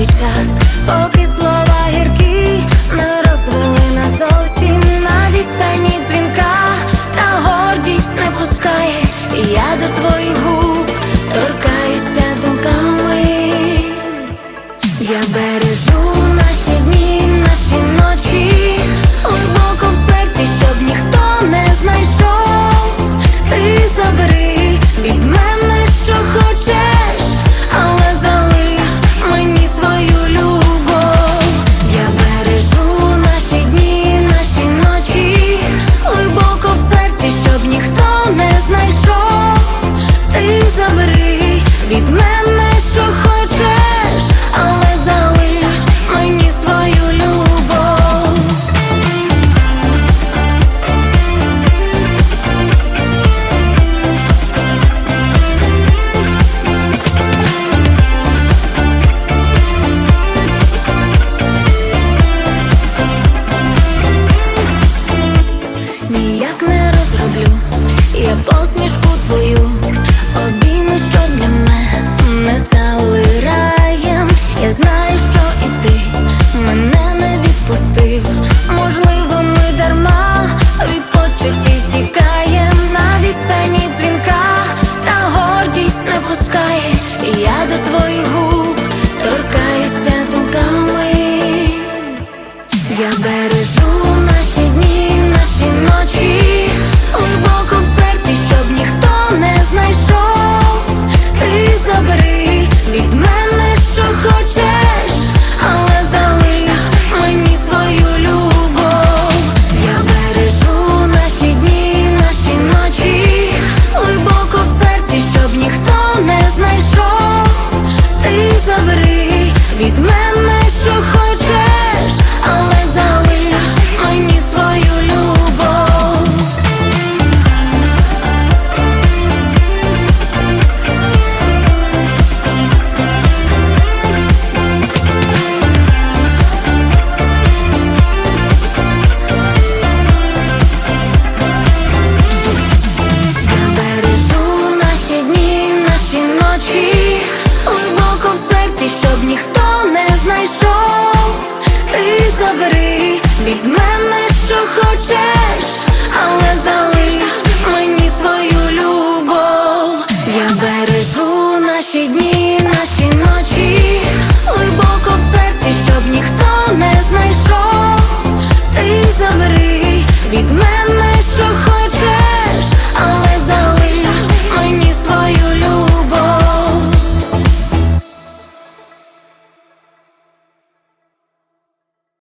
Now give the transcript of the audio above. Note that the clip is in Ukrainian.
we just focus, love. for you. Ти забери від мене, що хочеш, але залиш.